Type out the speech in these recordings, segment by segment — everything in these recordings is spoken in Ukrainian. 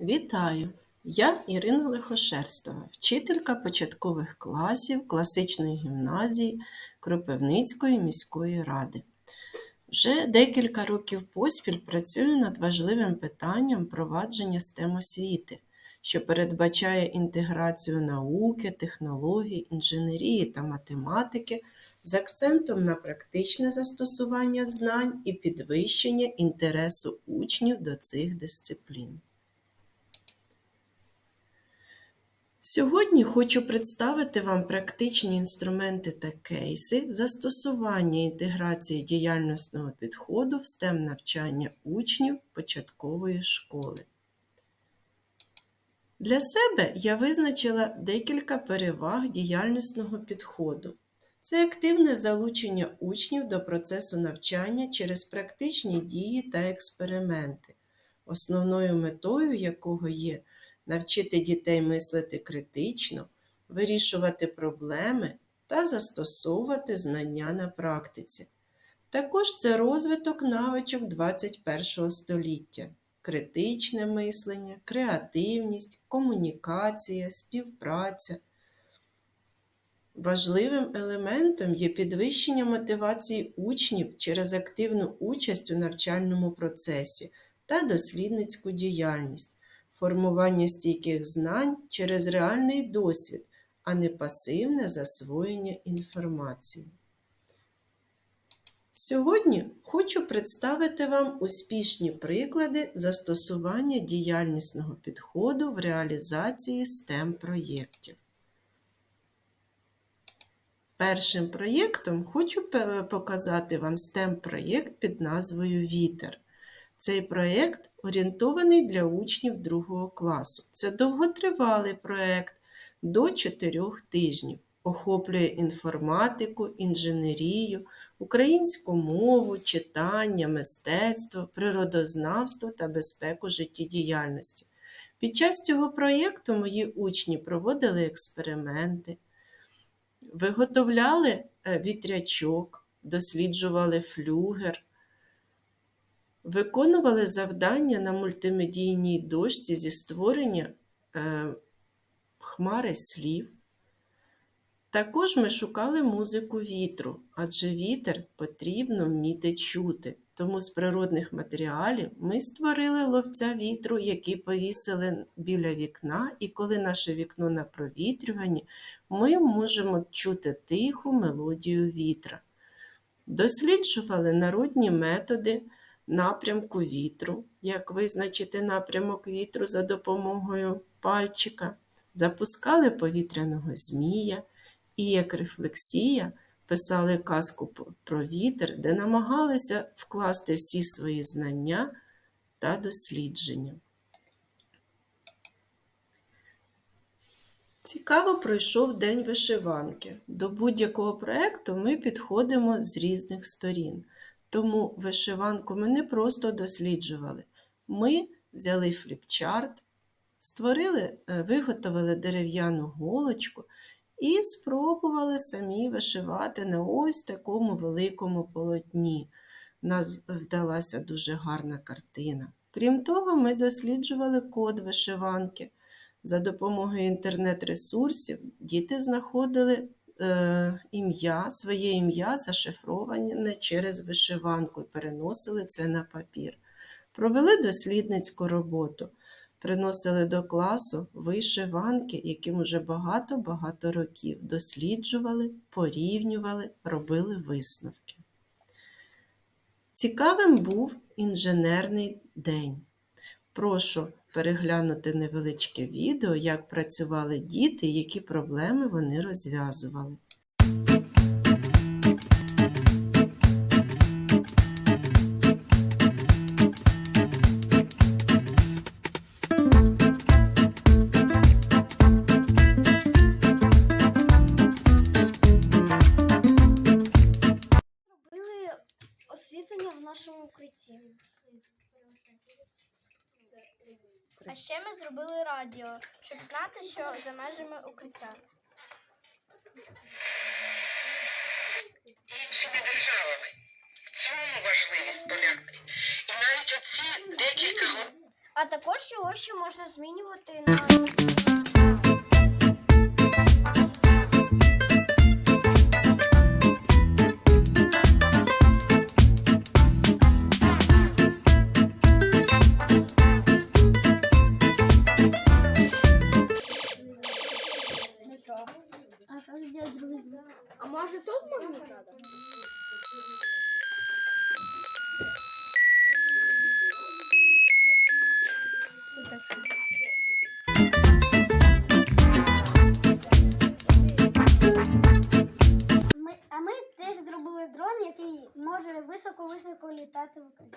Вітаю! Я Ірина Лихошерстова, вчителька початкових класів класичної гімназії Кропивницької міської ради. Вже декілька років поспіль працюю над важливим питанням провадження STEM освіти, що передбачає інтеграцію науки, технологій, інженерії та математики з акцентом на практичне застосування знань і підвищення інтересу учнів до цих дисциплін. Сьогодні хочу представити вам практичні інструменти та кейси застосування інтеграції діяльностного підходу в STEM навчання учнів початкової школи. Для себе я визначила декілька переваг діяльностного підходу. Це активне залучення учнів до процесу навчання через практичні дії та експерименти, основною метою якого є навчити дітей мислити критично, вирішувати проблеми та застосовувати знання на практиці. Також це розвиток навичок 21 століття, критичне мислення, креативність, комунікація, співпраця. Важливим елементом є підвищення мотивації учнів через активну участь у навчальному процесі та дослідницьку діяльність формування стійких знань через реальний досвід, а не пасивне засвоєння інформації. Сьогодні хочу представити вам успішні приклади застосування діяльнісного підходу в реалізації STEM проєктів. Першим проєктом хочу показати вам STEM проєкт під назвою Вітер. Цей проєкт орієнтований для учнів другого класу. Це довготривалий проєкт до 4 тижнів. Охоплює інформатику, інженерію, українську мову, читання, мистецтво, природознавство та безпеку життєдіяльності. Під час цього проєкту мої учні проводили експерименти, виготовляли е, вітрячок, досліджували флюгер, виконували завдання на мультимедійній дошці зі створення е, хмари слів. Також ми шукали музику вітру, адже вітер потрібно вміти чути. Тому з природних матеріалів ми створили ловця вітру, який повісили біля вікна, і коли наше вікно на провітрюванні, ми можемо чути тиху мелодію вітра. Досліджували народні методи напрямку вітру, як визначити напрямок вітру за допомогою пальчика, запускали повітряного змія і як рефлексія писали казку про вітер, де намагалися вкласти всі свої знання та дослідження. Цікаво пройшов День вишиванки. До будь-якого проєкту ми підходимо з різних сторін. Тому вишиванку ми не просто досліджували. Ми взяли фліпчарт, створили, е, виготовили дерев'яну голочку і спробували самі вишивати на ось такому великому полотні. У нас вдалася дуже гарна картина. Крім того, ми досліджували код вишиванки. За допомогою інтернет-ресурсів діти знаходили ім'я, своє ім'я зашифроване через вишиванку і переносили це на папір. Провели дослідницьку роботу, приносили до класу вишиванки, яким уже багато-багато років досліджували, порівнювали, робили висновки. Цікавим був інженерний день. Прошу переглянути невеличке відео, як працювали діти, які проблеми вони розв'язували. Освітлення в нашому укритті. А ще ми зробили радіо, щоб знати, що за межами укриття. іншими державами. В цьому важливість полягає. І навіть оці декілька А також його ще можна змінювати на А може тут можна? Ми, а ми теж зробили дрон, який може високо-високо літати в Україні.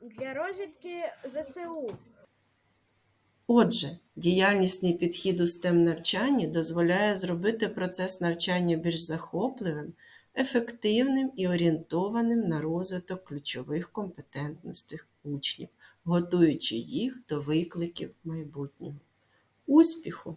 для розвідки ЗСУ. Отже, діяльнісний підхід у STEM навчанні дозволяє зробити процес навчання більш захопливим, ефективним і орієнтованим на розвиток ключових компетентностей учнів, готуючи їх до викликів майбутнього. Успіху!